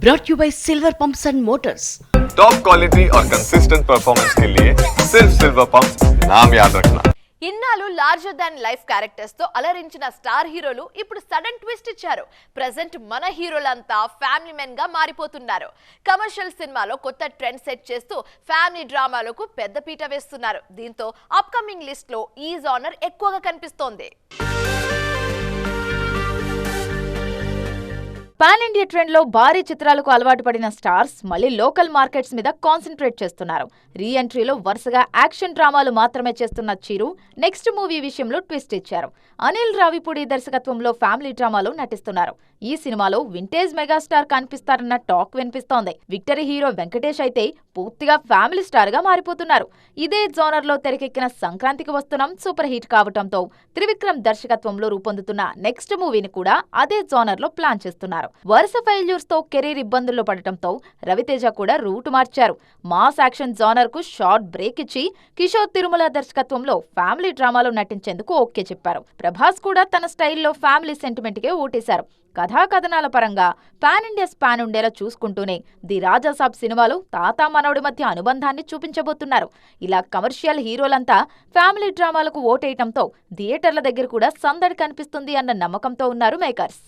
brought you by Silver Pumps and Motors. Top quality और consistent performance के लिए सिर्फ सिल्वर पंप नाम याद रखना ఇన్నాళ్ళు లార్జర్ దాన్ లైఫ్ క్యారెక్టర్స్ తో అలరించిన స్టార్ హీరోలు ఇప్పుడు సడన్ ట్విస్ట్ ఇచ్చారు ప్రజెంట్ మన హీరోలంతా ఫ్యామిలీ మెన్ గా మారిపోతున్నారు కమర్షియల్ సినిమాలో కొత్త ట్రెండ్ సెట్ చేస్తూ ఫ్యామిలీ డ్రామాలకు పెద్ద పీట వేస్తున్నారు దీంతో అప్కమింగ్ లిస్ట్ లో ఈ జానర్ ఎక్కువగా కనిపిస్తోంది పాన్ ఇండియా ట్రెండ్లో భారీ చిత్రాలకు అలవాటు పడిన స్టార్స్ మళ్ళీ లోకల్ మార్కెట్స్ మీద కాన్సన్ట్రేట్ చేస్తున్నారు. రీ ఎంట్రీలో వరుసగా యాక్షన్ డ్రామాలు మాత్రమే చేస్తున్న చిరు నెక్స్ట్ మూవీ విషయంలో ట్విస్ట్ ఇచ్చారు. అనిల్ రావిపూడి దర్శకత్వంలో ఫ్యామిలీ డ్రామాలో నటిస్తున్నారు. ఈ సినిమాలో వింటేజ్ మెగాస్టార్ కనిపిస్తారన్న టాక్ వినిపిస్తోంది. విక్టరీ హీరో వెంకటేష్ అయితే పూర్తిగా ఫ్యామిలీ స్టార్గా మారిపోతున్నారు. ఇదే జోనర్లో తెరకెక్కిన సంక్రాంతికి వస్తున్నాం సూపర్ హిట్ కావటంతో త్రివిక్రమ్ దర్శకత్వంలో రూపొందుతున్న నెక్స్ట్ మూవీని కూడా అదే జోనర్లో ప్లాన్ చేస్తున్నారు. వరుస ఫెయిల్యూర్స్తో కెరీర్ ఇబ్బందుల్లో పడటంతో రవితేజ కూడా రూట్ మార్చారు. మాస్ యాక్షన్ జోనర్కు షార్ట్ బ్రేక్ ఇచ్చి కిషోర్ తిరుమల దర్శకత్వంలో ఫ్యామిలీ డ్రామాలో నటించేందుకు ఓకే చెప్పారు. ప్రభాస్ కూడా తన స్టైల్లో ఫ్యామిలీ సెంటిమెంట్ కే ఓటేశారు కథాకథనాల పరంగా పాన్ ఇండియా స్పాన్ ఉండేలా చూసుకుంటూనే ది రాజాసాబ్ సినిమాలు తాత మనవడి మధ్య అనుబంధాన్ని చూపించబోతున్నారు. ఇలా కమర్షియల్ హీరోలంతా ఫ్యామిలీ డ్రామాలకు ఓటేయటంతో థియేటర్ల దగ్గర కూడా సందడి కనిపిస్తుంది అన్న నమ్మకంతో ఉన్నారు మేకర్స్.